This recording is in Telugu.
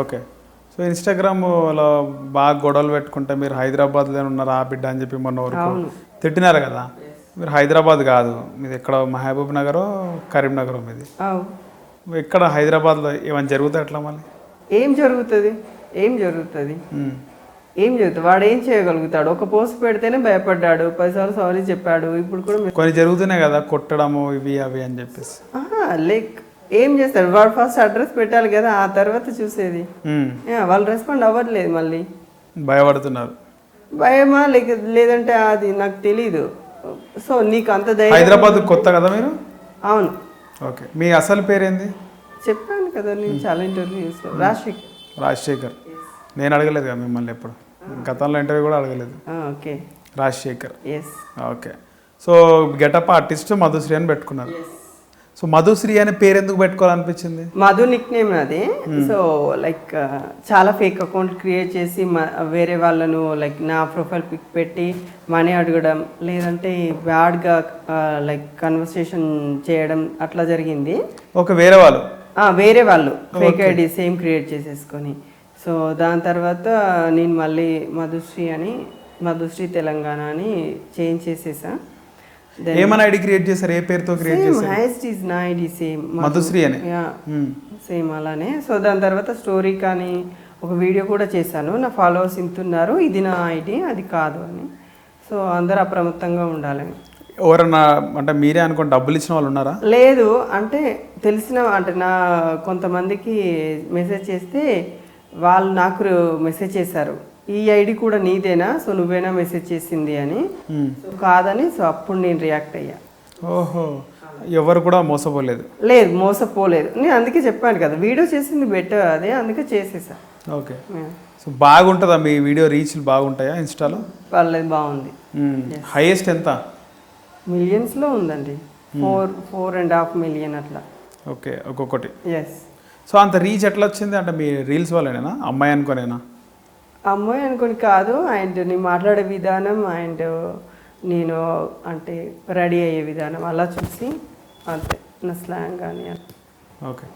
ఓకే. సో ఇన్స్టాగ్రామ్లో బాగా గొడవలు పెట్టుకుంటే మీరు హైదరాబాద్లో ఉన్నారు ఆ బిడ్డ అని చెప్పి మొన్న వరకు. తిట్టినారు కదా? మీరు హైదరాబాద్ కాదు. మీది ఎక్కడ మహబూబ్ నగర్ కరీంనగర్ మీది. ఇక్కడ హైదరాబాద్లో ఏమైనా జరుగుతాయి అట్లా మళ్ళీ? ఏం జరుగుతుంది? ఏం జరుగుతుంది. ఏం జరుగుతుంది? వాడు ఏం చేయగలుగుతాడు? ఒక పోస్ట్ పెడితేనే భయపడ్డాడు. పదిసార్లు సారీ చెప్పాడు. ఇప్పుడు కూడా కొన్ని జరుగుతున్నాయి కదా కొట్టడము ఇవి అవి అని చెప్పేసి. లైక్ ఏం చేస్తాడు వాడు ఫస్ట్ అడ్రస్ పెట్టాలి కదా ఆ తర్వాత చూసేది. వాళ్ళు రెస్పాండ్ అవ్వట్లేదు మళ్ళీ. భయపడుతున్నారు. భయమా లేక లేదంటే అది నాకు తెలీదు. సో నీకు అంత ధైర్యం హైదరాబాద్ కొత్త కదా మీరు? అవును. ఓకే. మీ అసలు పేరేంది? చెప్పాను కదా నేను చాలా ఇంటర్వ్యూస్ రాజశేఖర్. రాజశేఖర్. నేను అడగలేదు కదా మిమ్మల్ని ఎప్పుడు. గతంలో ఇంటర్వ్యూ కూడా అడగలేదు. Okay. Rajasekhar. Yes okay. So getup artist Madhusri అని పెట్టుకున్నారు. సో మధుశ్రీ అనే పేరు ఎందుకు పెట్టుకోవాలనిపించింది? మధు నిక్ నేమ్ అది సో లైక్ చాలా ఫేక్ అకౌంట్ క్రియేట్ చేసి వేరే వాళ్ళను లైక్ నా ప్రొఫైల్ పిక్ పెట్టి మనీ అడగడం లేదంటే బ్యాడ్గా లైక్ కన్వర్సేషన్ చేయడం అట్లా జరిగింది. ఓకే వేరే వాళ్ళు? వేరే వాళ్ళు. ఫేక్ ఐడి సేమ్ క్రియేట్ చేసేసుకొని. సో దాని తర్వాత నేను మళ్ళీ మధుశ్రీ అని మధుశ్రీ తెలంగాణ అని చేంజ్ చేసేసా. ఏమైనా ఐడి క్రియేట్ చేశారు? ఏ పేరుతో క్రియేట్ చేశారు? హ్యాస్ట్ ఈజ్ నా ఐడి సేమ్ మధుశ్రీ అని. సేమ్ అలానే. సో దాని తర్వాత స్టోరీ కానీ ఒక వీడియో కూడా చేశాను. నా ఫాలోవర్స్ ఇంతున్నారు ఇది నా ఐడి అది కాదు అని. సో అందరూ అప్రమత్తంగా ఉండాలని ఎవరన్నా అంటే మీరే అనుకోండి డబ్బులు ఇచ్చిన వాళ్ళు ఉన్నారా? లేదు. అంటే తెలిసిన అంటే నా కొంతమందికి మెసేజ్ చేస్తే వాళ్ళు నాకు మెసేజ్ చేశారు. ఈ ఐడి కూడా నీదేనా? సో నువ్వేనా మెసేజ్ చేసింది అని. సో కాదని సో అప్పుడు నేను రియాక్ట్ అయ్యా. ఓహో. ఎవరు కూడా మోసపోలేదు. లేదు మోసపోలేదు. నేను అందుకే చెప్పాను కదా వీడియో చేసింది బెటర్ అదే అందుకే చేసేసా. ఓకే. సో బాగుంటుందా మీ వీడియో రీచ్లు? బాగుంటాయా ఇన్స్టాలో? పర్లేదు బాగుంది. హైయెస్ట్ ఎంత? మిలియన్స్లో ఉందండి. Four four and half million అట్లా. ఓకే ఒక్కొక్కటి. ఎస్ సో అంత రీచ్ ఎట్లా వచ్చింది? అంటే మీ రీల్స్ వల్లనేనా? అమ్మాయి అనుకోనేనా? అమ్మాయి అనుకుని కాదు అండ్ నేను మాట్లాడే విధానం అండ్ నేను అంటే రెడీ అయ్యే విధానం అలా చూసి అంతే నా స్లాంగ్ కానీ ఓకే.